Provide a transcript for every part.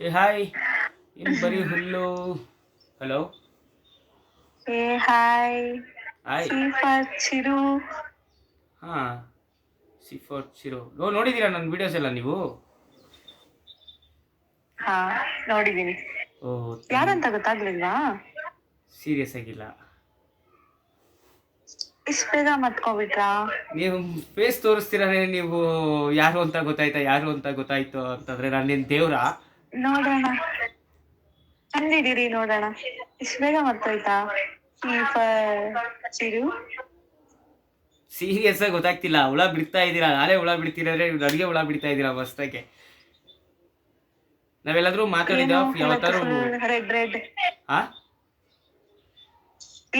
ಏ ಹಾಯ್ ಇನ್ ಬರೀ ಹುಲ್ಲು? ಹಲೋ ಏ ಹಾಯ್ ಹಾಯ್ ಸೀಫರ್ ಚಿರು. ಹಾ ಸಿಫೋರ್ ಚಿರು. ಓ ನೋಡಿದ್ದೀರಾ ನನ್ನ ವಿಡಿಯೋಸ್ ಎಲ್ಲ ನೀವು? ಹಾ ನೋಡಿದೀನಿ ಓ ಯಾರಂತ ಗೊತ್ತಾಗ್ಲಿಲ್ವಾ? ಸೀರಿಯಸ್ ಆಗಿಲ್ಲ. ಇಷ್ಟ ಬೇಗ ಮತ್ಕೊಬಿಟ್ರಾ? ನೀವು ಫೇಸ್ ತೋರಿಸ್ತೀರಾನೆ ನೀವು ಯಾರು ಅಂತ ಗೊತ್ತಾಯ್ತಾ ಯಾರು ಅಂತ ಗೊತ್ತಾಯ್ತು ಅಂತಂದ್ರೆ ನಾನೇನು ದೇವ್ರಾ? ನೋಡೋಣ. ತಂದಿದ್ದೀರಿ ನೋಡೋಣ. ಇಷ್ಟು ಬೇಗ ಮರ್ತೋಯ್ತಾ? ಚಿರು? ಸೀರಿಯಸ್ ಆಗಿ ಗೊತ್ತಾಗ್ತಿಲ್ಲ. ಹುಳ ಬಿಡ್ತಾ ಇದ್ದೀರಾ? ನಾಳೆ ಹುಳ ಬಿಡ್ತೀರಾದ್ರೆ ನನಗೆ ಹುಳ ಬಿಡ್ತಾ ಇದ್ದೀರಾ ಮಸ್ತಾಗೆ ನಾವೆಲ್ಲಾದ್ರೂ ಮಾತಾಡಿದ ಯಾವತ್ತಾರು ರೆಡ್ ರೆಡ್ ಹಾ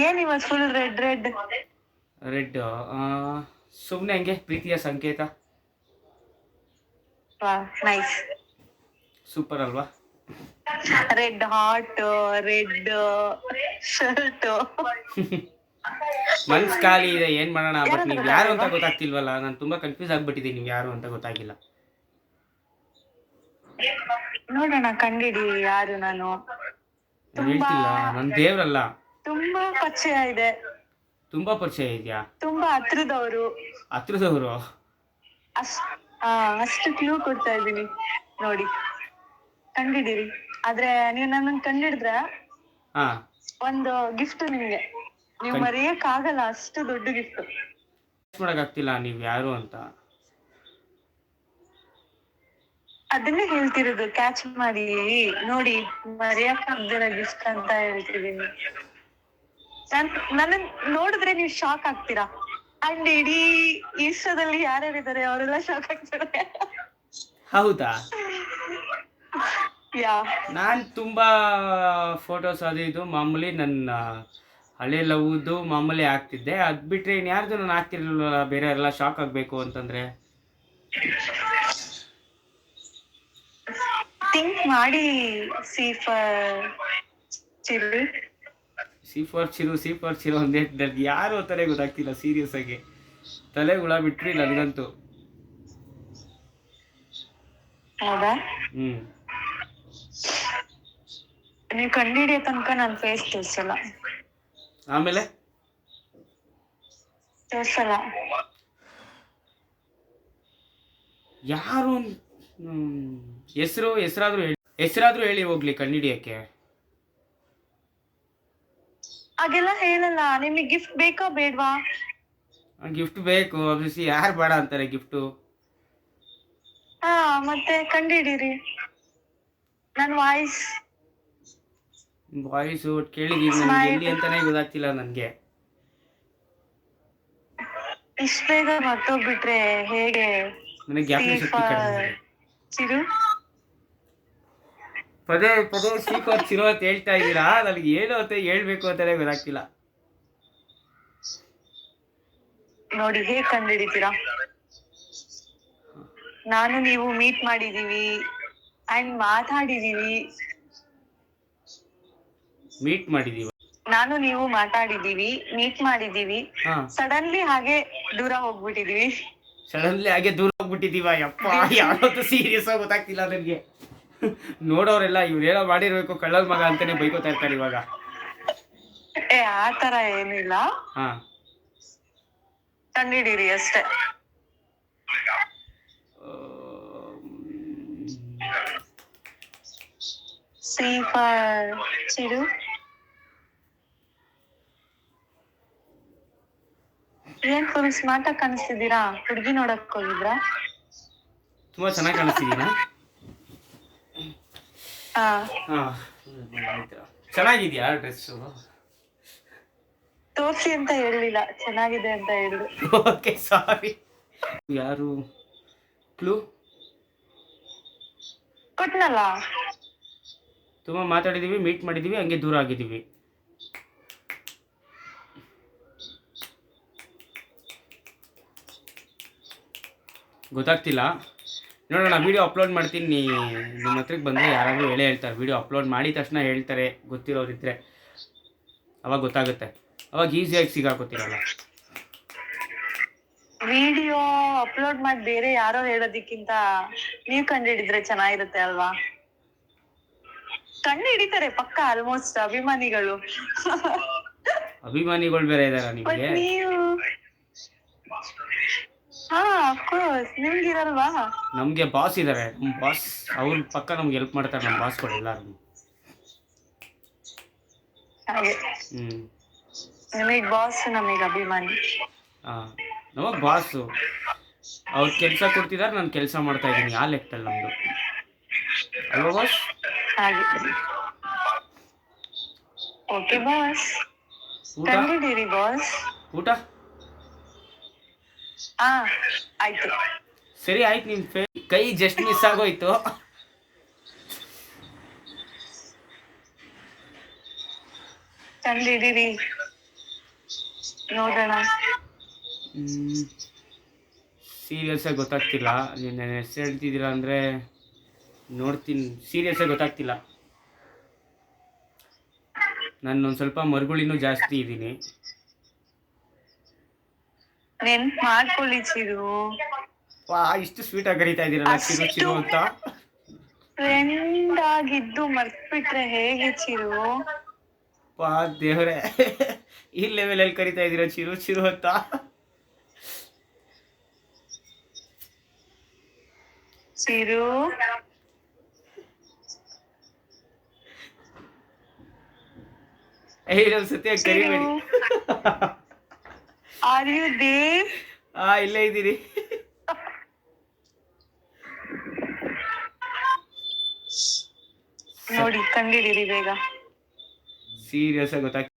ಏನ್ ಇವತ್ತು ಫುಲ್ ರೆಡ್ ರೆಡ್ ರೆಡ್ ಸುಮ್ಮನೆ ಹಂಗೆ ಪ್ರೀತಿಯ ಸಂಕೇತ. ನೈಸ್ ಸೂಪರ್ ಅಲ್ವಾ? ರೆಡ್ ಹಾಟ್ ರೆಡ್ ಶರ್ಟ್ ಮನ್ಸ್ ಖಾಲಿ ಇದೆ ಏನ್ ಮಾಡೋಣ ಬಟ್ ನೀವು ಯಾರು ಅಂತ ಗೊತ್ತಾಗ್ತಿಲ್ವಲ್ಲ? ನಾನು ತುಂಬಾ ಕನ್ಫ್ಯೂಸ್ ಆಗ್ಬಿಟ್ಟಿದ್ದೀನಿ. ನೀವು ಯಾರು ಅಂತ ಗೊತ್ತಾಗಿಲ್ಲ. ನೋಡೋಣ ಕಂಡಿಡಿ ಯಾರು ನಾನು. ನಾನು ಹೇಳ್ತಿಲ್ಲ ನನ್ನ ದೇವ್ರಲ್ಲ. ತುಂಬಾ ಪರಿಚಯ ಇದೆ. ತುಂಬಾ ಪರಿಚಯ ಇದೆಯಾ? ತುಂಬಾ ಹತ್ರದವರು. ಹತ್ರದವರು? ಅಷ್ಟು ಕ್ಲೂ ಕೊಡ್ತಾ ಇದ್ದೀನಿ. ನೋಡಿ. ಕಂಡಿಡೀರಿ ಆದ್ರೆ ನೀವು ನನ್ನ ಕಂಡಿಡಿದ್ರೆ? ಹಾ. ಒಂದು ಗಿಫ್ಟ್ ನಿಮ್ಗೆ. ನೀವು ಮರೆಯಕ್ ಆಗಲ್ಲ ಅಷ್ಟು ದೊಡ್ಡ ಗಿಫ್ಟ್ ಮಾಡಕ್ಕಾಗ್ತಿಲ್ಲ ನೀವು ಯಾರು ಅಂತ. ಅದನ್ನೇ ಹೇಳ್ತಿರೋದು ಕ್ಯಾಚ್ ಮಾಡಿ ನೋಡಿ ಮರೆಯಕ್ ಆಗ್ದಿರ ಗಿಫ್ಟ್ ಅಂತ ಹೇಳ್ತಿದೀನಿ ನನ್ ನನ್ನ ನೋಡಿದ್ರೆ ನೀವು ಶಾಕ್ ಆಗ್ತೀರಾ? ಅಂಡ್ ಇಡೀ ಇಷ್ಟದಲ್ಲಿ ಯಾರ್ಯಾರಿದ್ದಾರೆ ಅವರೆಲ್ಲ ಶಾಕ್ ಆಗ್ತಾರೆ. ಹೌದಾ? ನಾನು ತುಂಬಾ ಫೋಟೋಸ್ ಅದು ಇದು ಮಾಮೂಲಿ ನನ್ನ ಹಳೆ ಲವ್ದು ಮಾಮೂಲಿ ಹಾಕ್ತಿದ್ದೆ ಅದು ಬಿಟ್ರೆ ಇನ್ಯಾರ್ದು ನಾನು ಹಾಕ್ತಿರ್ಲಿಲ್ಲ ಬೇರೆ ಎಲ್ಲ ಶಾಕ್ ಆಗಬೇಕು ಅಂತಂದ್ರೆ? ಥಿಂಕ್ ಮಾಡಿ Chiru C for Chiru C for Chiru ನನಗೆ ಯಾರು ತಲೆ ಗೊತ್ತಾಗ್ತಿಲ್ಲ ಸೀರಿಯಸ್ ಆಗಿ. ತಲೆ ಹುಳ ಬಿಟ್ರಿ ನನಗಂತೂ. ಹೌದಾ? ಹ್ಮ್. ನೀವು ಕಂಡಿಡಿಯೋ ತನಕ ನಾನು ಫೇಸ್ ತೋರ್ಸಲ್ಲ. ಆಮೇಲೆ? ತೋರ್ಸಲ್ಲ. ಯಾರು ಹೆಸರು ಹೆಸರಾದ್ರೂ ಹೇಳಿ ಹೆಸರಾದ್ರೂ ಹೇಳಿ ಹೋಗ್ಲಿ ಕಂಡಿಡಿಯಕ್ಕೆ. ಹಾಗೆಲ್ಲ ಹೇಳಲ್ಲ ನಿಮಗೆ ಗಿಫ್ಟ್ ಬೇಕಾ ಬೇಡ್ವಾ? ಗಿಫ್ಟ್ ಬೇಕು ಅಭಿಸಿ ಯಾರು ಬೇಡ ಅಂತಾರೆ ಗಿಫ್ಟು ಹಾ ಮತ್ತೆ ಕಂಡಿಡೀರಿ. ನನ್ನ ವಾಯ್ಸ್ ವಾಯ್ಸು ಕೇಳಿದೀನಿ ನನಗೆ ಎಲ್ಲಿ ಅಂತಾನೆ ಗೊತ್ತಾಗ್ತಿಲ್ಲ ನನಗೆ. ಇಷ್ಟ ಬೇಗ ಮರ್ತೋಗ್ಬಿಟ್ರೆ ಹೇಗೆ? ನನಗೆ ಜ್ಞಾಪಕ ಶಕ್ತಿ ಕಡಿಮೆ ಇದೆ. ಚಿರು? ಪದೇ ಪದೇ ಸೀಫರ್ ಚಿರೋ ಅಂತ ಹೇಳ್ತಾ ಇದ್ದೀರಾ? ನನಗೆ ಏನು ಅಂತ ಹೇಳ್ಬೇಕು ಅಂತಾನೆ ಗೊತ್ತಾಗ್ತಿಲ್ಲ. ನೋಡಿ ಹೇಗ್ ಕಂಡಿಡಿತೀರಾ ನಾನು ನೀವು ಮೀಟ್ ಮಾಡಿದೀವಿ ಅಂಡ್ ಮಾತಾಡಿದೀವಿ. ಮೀಟ್ ಮಾಡಿದೀವಿ? ನಾನು ನೀವು ಮಾತಾಡಿದೀವಿ ಮೀಟ್ ಮಾಡಿದೀವಿ ಹಾ. ಸಡನ್ಲಿ ಹಾಗೆ ದೂರ ಹೋಗ್ಬಿಟ್ಟಿದೀವಿ ಸಡನ್ಲಿ ಹಾಗೆ ದೂರ ಹೋಗ್ಬಿಟ್ಟಿದೀವ? ಯಪ್ಪ ಯಾವತ್ತು ಸೀರಿಯಸ್ ಆಗಿ ಗೊತ್ತಾಗ್ತಿಲ್ಲ ನನಗೆ. ನೋಡೋರೆಲ್ಲ ಇವ್ರೇನೋ ಮಾಡಿರ್ಬೇಕು ಕಳ್ಳದ ಮಗ ಅಂತಾನೆ ಬೈಕೋತಾ ಇರ್ತಾರೆ ಇವಾಗ. ಏ ಆ ತರ ಏನಿಲ್ಲ. ಹಾ. ಕಂಡಿಡೀರಿ ಅಷ್ಟೇ. ಸೀಫರ್ ಚಿರು. ಏನ್ ಫುಲ್ ಸ್ಮಾರ್ಟ್ ಆಗಿ ಕಾಣಿಸ್ತಿದ್ದೀರಾ ಹುಡುಗಿ ನೋಡಕ್ ಹೋಗಿದ್ರಾ? ತುಂಬಾ ಚೆನ್ನಾಗಿ ಕಾಣಿಸ್ತಿದೀನಾ ಹಾ. ಹಾ. ಚೆನ್ನಾಗಿದ್ಯಾ ಡ್ರೆಸ್? ತೋರ್ಸಿ ಅಂತ ಹೇಳಲಿಲ್ಲ ಚೆನ್ನಾಗಿದೆ ಅಂತ ಹೇಳಿದ್ರು. ಓಕೆ ಸಾರಿ ಯಾರು? ಕ್ಲೂ ಕೊಟ್ನಲ್ಲ? ತುಂಬ ಮಾತಾಡಿದ್ದೀವಿ ಮೀಟ್ ಮಾಡಿದೀವಿ ಹಂಗೆ ದೂರ ಆಗಿದ್ದೀವಿ ಗೊತ್ತಾಗ್ತಿಲ್ಲ. ನೋಡೋಣ ವಿಡಿಯೋ ಅಪ್ಲೋಡ್ ಮಾಡ್ತೀನಿ. ನಿಮ್ಮ ಹತ್ರಕ್ಕೆ ಬಂದರೆ ಯಾರಾದರೂ ಹೇಳೇ ಹೇಳ್ತಾರೆ. ವಿಡಿಯೋ ಅಪ್ಲೋಡ್ ಮಾಡಿದ ತಕ್ಷಣ ಹೇಳ್ತಾರೆ ಗೊತ್ತಿರೋರಿದ್ದರೆ ಅವಾಗ ಗೊತ್ತಾಗುತ್ತೆ. ಅವಾಗ ಈಸಿಯಾಗಿ ಸಿಗಾಕೋತಿರಲ್ಲ. ವಿಡಿಯೋ ಅಪ್ಲೋಡ್ ಮಾಡಿ ಬೇರೆ ಯಾರೋ ಹೇಳೋದಕ್ಕಿಂತ ನೀವ್ ಕಂಡಿಡಿದ್ರೆ ಚೆನ್ನಾಗಿರುತ್ತೆ ಅಲ್ವಾ? ಕಂಡು ಹಿಡಿತಾರೆ ಪಕ್ಕ ಆಲ್ಮೋಸ್ಟ್ ಅಭಿಮಾನಿಗಳು. ಅಭಿಮಾನಿಗಳು ಬೇರೆ ಇದಾರ ನಿಮಗೆ? ನೀವು ಹಾ ಅಫ್ಕೋರ್ಸ್ ನಿಮ್ಗಿರಲ್ವಾ? ನಮಗೆ ಬಾಸ್ ಇದ್ದಾರೆ ನಮ್ಮ ಬಾಸ್ ಅವ್ರ ಪಕ್ಕ ನಮ್ಗೆ ಹೆಲ್ಪ್ ಮಾಡ್ತಾರೆ ನಮ್ಮ ಬಾಸ್ಗಳು ಎಲ್ಲರೂ ಹಾಗೆ. ಹ್ಞೂ ನಿಮಗ್ ಬಾಸ್ ನಮಗ್ ಅಭಿಮಾನಿ. ಹಾಂ ನಮಗೆ ಬಾಸು ಅವ್ರ ಕೆಲಸ ಕೊಡ್ತಿದ್ದಾರೆ ನಾನು ಕೆಲಸ ಮಾಡ್ತಾ ಇದ್ದೀನಿ ಆ ಲೆಕ್ಕದಲ್ಲಿ ನಮ್ಮದು ಅಲ್ವಾ ಬಾಸ್ ಹಾಗೆ. ಓಕೆ ಬಾಸ್ ಊಟ? ಕಂಡಿದ್ದೀರಿ ಬಾಸ್ ಊಟ? ಹಾ ಆಯ್ತು. ಸರಿ ಆಯ್ತು ನಿಮ್ ಕೈ ಜಸ್ಟ್ ಮಿಸ್ ಆಗೋಯ್ತು. ಕಂಡಿದ್ದೀರಿ ನೋಡೋಣ. ಸೀರಿಯಸ್ ಆಗಿ ಗೊತ್ತಾಗ್ತಿಲ್ಲ. ನಿನ್ನೆ ಹೆಸರು ಹೇಳ್ತಿದ್ದೀರಾ ಅಂದರೆ ನೋಡ್ತೀನಿ. ಸೀರಿಯಸ್ ಆಗಿ ಗೊತ್ತಾಗ್ತಿಲ್ಲ. ನಾನು ಒಂದು ಸ್ವಲ್ಪ ಮರುಗುಳಿನೂ ಜಾಸ್ತಿ ಇದ್ದೀನಿ. ನೆನ್ಪ್ ಮಾಡ್ಕೊಳ್ಳಿ ಚಿರು. ವಾ ಇಷ್ಟು ಸ್ವೀಟಾಗಿ ಕರೀತಾ ಇದ್ದೀರಲ್ಲ ಚಿರು ಚಿರು ಅಂತ? ಫ್ರೆಂಡ್ ಆಗಿದ್ದು ಮರ್ತ್ಬಿಟ್ರೆ ಹೇಗೆ ಚಿರು? ವಾ ದೇವ್ರೆ. ಈ ಲೆವೆಲಲ್ಲಿ ಕರಿತಾ ಇದ್ದೀರಾ ಚಿರು ಚಿರು ಅಂತ? ಚಿರು? ಏ ಸತ್ಯ ಸತಿ ಕರಿಬೇಡಿ ಆರ್ ಯು ದೇವ್ ಆ ಇಲ್ಲೇ ಇದ್ದೀರಿ. ನೋಡಿ ಕಂಡಿದ್ದೀರಿ ಬೇಗ. ಸೀರಿಯಸ್ ಆಗಿ ಗೊತ್ತಾಗ್ತಿಲ್ಲ